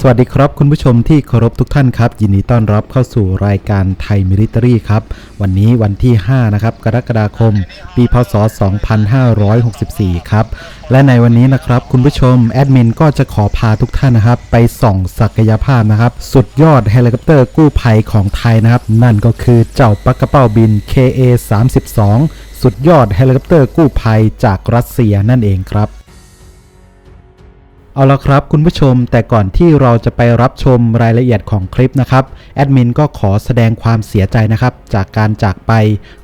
สวัสดีครับคุณผู้ชมที่เคารพทุกท่านครับ ยินดีต้อนรับเข้าสู่รายการไทยมิลิเตอรี่ครับ วันนี้วันที่ 5 นะครับ กรกฎาคม ปีพศ 2564 ครับ และในวันนี้นะครับ คุณผู้ชม แอดมินก็จะขอพาทุกท่านนะครับ ไปส่องศักยภาพนะครับ สุดยอดเฮลิคอปเตอร์กู้ภัยของไทยนะครับ นั่นก็คือเจ้าปักกระเป้าบิน KA 32สุดยอดเฮลิคอปเตอร์กู้ภัยจากรัสเซียนั่นเองครับ เอาละครับคุณผู้ชมแต่ก่อนที่เราจะไปรับชมรายละเอียดของคลิปนะครับแอดมินก็ขอแสดงความเสียใจนะครับ จากการจากไป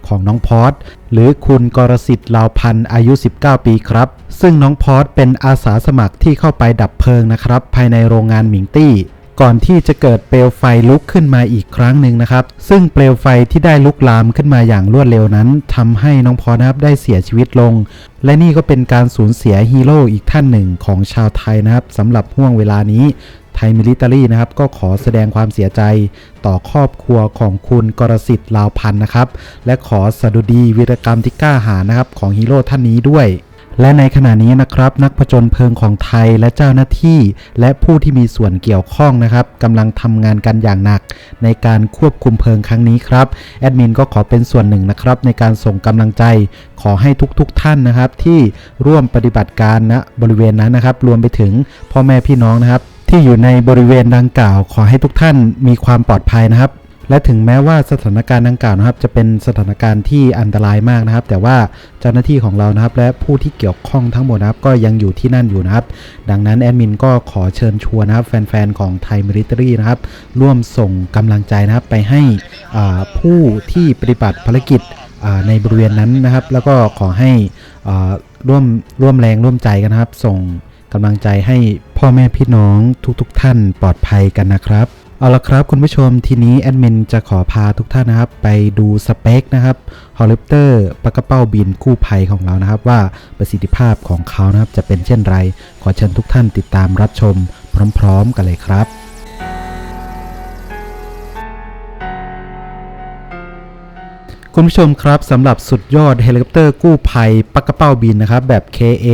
ของน้องพอดหรือคุณกรสิทธิ์ลาวพันธ์อายุ 19 ปีครับ ซึ่งน้องพอดเป็นอาสาสมัครที่เข้าไปดับเพลิงนะครับ ภายในโรงงานหมิงตี้ ก่อนที่จะเกิดเปลวไฟลุกขึ้นมาอีกครั้งหนึ่งนะครับ ซึ่งเปลวไฟที่ได้ลุกลามขึ้นมาอย่างรวดเร็วนั้นทำให้น้องพอนะครับได้เสียชีวิตลง และนี่ก็เป็นการสูญเสียฮีโร่อีกท่านหนึ่งของชาวไทยนะครับสำหรับห่วงเวลานี้ไทยมิลิเตอรี่นะครับก็ขอแสดงความเสียใจต่อครอบครัวของคุณกรสิทธิ์ลาวพันธ์นะครับ และขอสดุดีวีรกรรมที่กล้าหาญนะครับของฮีโร่ท่านนี้ด้วย และในขณะนี้นะครับนักผจญเพลิงของไทยและเจ้าหน้าที่ และผู้ที่มีส่วนเกี่ยวข้องนะครับกำลังทำงานกันอย่างหนัก ในการควบคุมเพลิงครั้งนี้ครับแอดมินก็ขอเป็นส่วนหนึ่งนะครับ ในการส่งกำลังใจ ขอให้ทุกๆทท่านนะครับ ที่ร่วมปฏิบัติการณบริเวณนั้นนะครับ รวมไปถึงพ่อแม่พี่น้องนะครับ ที่อยู่ในบริเวณดังกล่าว ขอให้ทุกท่านมีความปลอดภัยนะครับ และถึงแม้ว่าสถานการณ์ดังกล่าวนะครับ จะเป็นสถานการณ์ที่อันตรายมากนะครับ แต่ว่าเจ้าหน้าที่ของเรานะครับ และผู้ที่เกี่ยวข้องทั้งหมดนะครับ ก็ยังอยู่ที่นั่นอยู่นะครับ ดังนั้นแอดมินก็ขอเชิญชวนนะครับ แฟนๆของไทยมิลิเตอรี่นะครับ ร่วมส่งกำลังใจนะครับ ไปให้อ่าผู้ที่ปฏิบัติภารกิจอ่าในบริเวณนั้นนะครับ แล้วก็ขอให้อ่าร่วมร่วมแรงร่วมใจกันนะครับ ส่งกำลังใจให้พ่อแม่พี่น้องทุกๆทท่านปลอดภัยกันนะครับ เอาละครับคุณผู้ชมทีนี้แอดมินจะขอพาทุกท่านนะครับ ไปดูสเปคนะครับฮอลิปเตอร์ปากกระเป้าบินกู้ภัยของเรานะครับ ว่าประสิทธิภาพของเขานะครับจะเป็นเช่นไร ขอเชิญทุกท่านติดตามรับชมพร้อม ๆ กันเลยครับ คุณผู้ชมครับสำหรับสุดยอดเฮลิคอปเตอร์กู้ภัยปักกระเป้าบินนะครับแบบ KA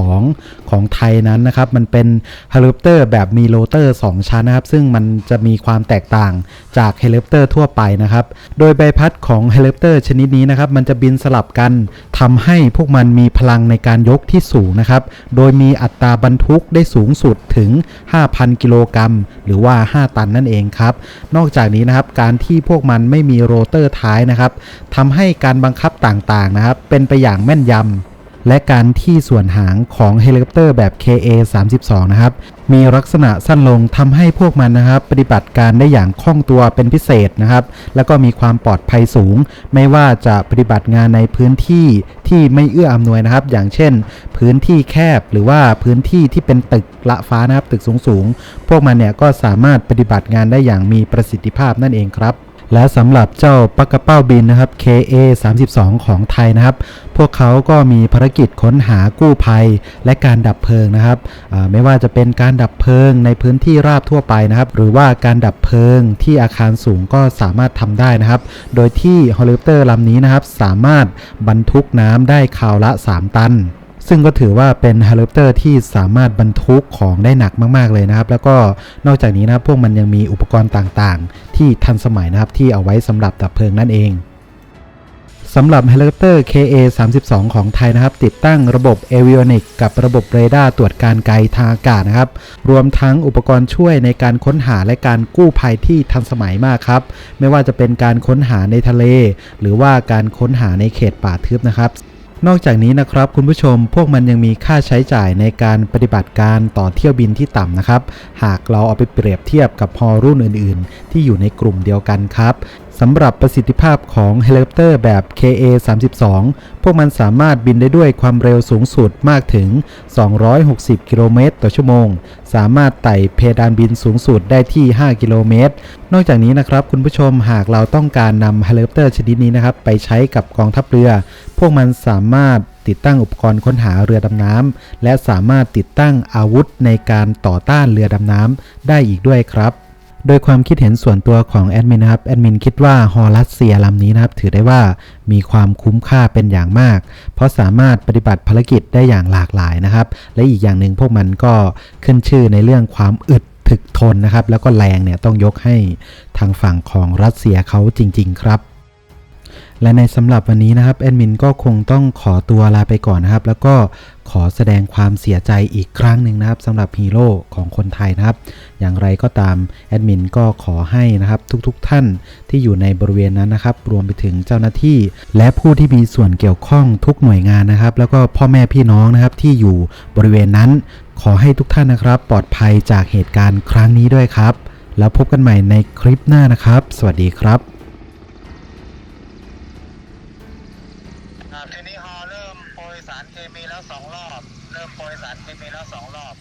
32ของไทยนั้นนะครับมันเป็นเฮลิคอปเตอร์แบบมีโรเตอร์ 2 ชั้นนะครับซึ่งมันจะมีความแตกต่างจากเฮลิคอปเตอร์ทั่วไปนะครับโดยใบพัดของเฮลิคอปเตอร์ชนิดนี้นะครับมันจะบินสลับกันทำให้พวกมันมีพลังในการยกที่สูงนะครับโดยมีอัตราบรรทุกได้สูงสุดถึง 5,000 กิโลกรัมหรือว่า 5 ตันนั่นเองครับนอกจากนี้นะครับการที่พวกมันไม่มีโรเตอร์ท้ายนะครับทำให้การบังคับต่างๆนะครับ เป็นไปอย่างแม่นยำและการที่ส่วนหางของเฮลิคอปเตอร์แบบ KA 32 นะครับ มีลักษณะสั้นลงทำให้พวกมันนะครับ ปฏิบัติการได้อย่างคล่องตัวเป็นพิเศษนะครับ แล้วก็มีความปลอดภัยสูง ไม่ว่าจะปฏิบัติงานในพื้นที่ที่ไม่เอื้ออำนวยนะครับ อย่างเช่น พื้นที่แคบหรือว่าพื้นที่ที่เป็นตึกละฟ้านะครับตึกสูงๆพวกมันเนี่ยก็สามารถปฏิบัติงานได้อย่างมีประสิทธิภาพนั่นเองครับ และสำหรับเจ้าปักกระเป้าบินนะครับ KA 32ของไทยนะครับ พวกเขาก็มีภารกิจค้นหากู้ภัยและการดับเพลิงนะครับไม่ว่าจะเป็นการดับเพลิงในพื้นที่ราบทั่วไปนะครับ หรือว่าการดับเพลิงที่อาคารสูงก็สามารถทำได้นะครับ โดยที่เฮลิคอปเตอร์ลำนี้นะครับ สามารถบรรทุกน้ำได้คราวละ 3 ตัน ซึ่งก็ถือว่าเป็นเฮลิคอปเตอร์ที่สามารถบรรทุกของได้หนักมากๆเลยนะครับ แล้วก็นอกจากนี้นะครับพวกมันยังมีอุปกรณ์ต่างๆ ที่ทันสมัยนะครับที่เอาไว้สำหรับดับเพลิงนั่นเองสำหรับเฮลิคอปเตอร์ KA 32ของไทยนะครับ ติดตั้งระบบเอวิโอนิกกับระบบเรดาร์ตรวจการไกลทางอากาศนะครับ รวมทั้งอุปกรณ์ช่วยในการค้นหาและการกู้ภัยที่ทันสมัยมากครับ ไม่ว่าจะเป็นการค้นหาในทะเล หรือว่าการค้นหาในเขตป่าทึบนะครับ นอกจากนี้นะครับคุณผู้ชมพวกมันยังมีค่าใช้จ่ายในการปฏิบัติการต่อเที่ยวบินที่ต่ำนะครับ หากเราเอาไปเปรียบเทียบกับฮอรุ่นอื่น ๆ ที่อยู่ในกลุ่มเดียวกันครับ สำหรับประสิทธิภาพของเฮลิคอปเตอร์แบบ KA 32 พวกมันสามารถบินได้ด้วยความเร็วสูงสุดมากถึง 260 กิโลเมตรต่อชั่วโมง สามารถไต่เพดานบินสูงสุดได้ที่ 5 กิโลเมตร นอกจากนี้นะครับคุณผู้ชมหากเราต้องการนำเฮลิคอปเตอร์ชนิดนี้นะครับไปใช้กับกองทัพเรือ พวกมันสามารถติดตั้งอุปกรณ์ค้นหาเรือดำน้ำและสามารถติดตั้งอาวุธในการต่อต้านเรือดำน้ำได้อีกด้วยครับ โดยความคิดเห็นส่วนตัวของแอดมินนะครับแอดมินคิดว่าฮอลรัสเซียลำนี้นะครับ ถือได้ว่ามีความคุ้มค่าเป็นอย่างมาก เพราะสามารถปฏิบัติภารกิจได้อย่างหลากหลายนะครับ และอีกอย่างหนึ่งพวกมันก็ขึ้นชื่อในเรื่องความอึดถึกทนนะครับ แล้วก็แรงเนี่ยต้องยกให้ทางฝั่งของรัสเซียเขาจริง ๆ ครับและในสำหรับวันนี้นะครับแอดมินก็คงต้องขอตัวลาไปก่อนนะครับ แล้วก็ ขอแสดงความเสียใจอีกครั้งหนึ่งนะครับสำหรับฮีโร่ของคนไทยนะครับ อย่างไรก็ตามแอดมินก็ขอให้นะครับทุกๆทท่านที่อยู่ในบริเวณนั้นนะครับ รวมไปถึงเจ้าหน้าที่ และผู้ที่มีส่วนเกี่ยวข้องทุกหน่วยงานนะครับ แล้วก็พ่อแม่พี่น้องนะครับที่อยู่บริเวณนั้น ขอให้ทุกท่านนะครับ ปลอดภัยจากเหตุการณ์ครั้งนี้ด้วยครับ แล้วพบกันใหม่ในคลิปหน้านะครับ สวัสดีครับ ทีนี้ฮอเริ่มโปรยสารเคมีแล้วสองรอบ เริ่มโปรยสารเคมีแล้วสองรอบ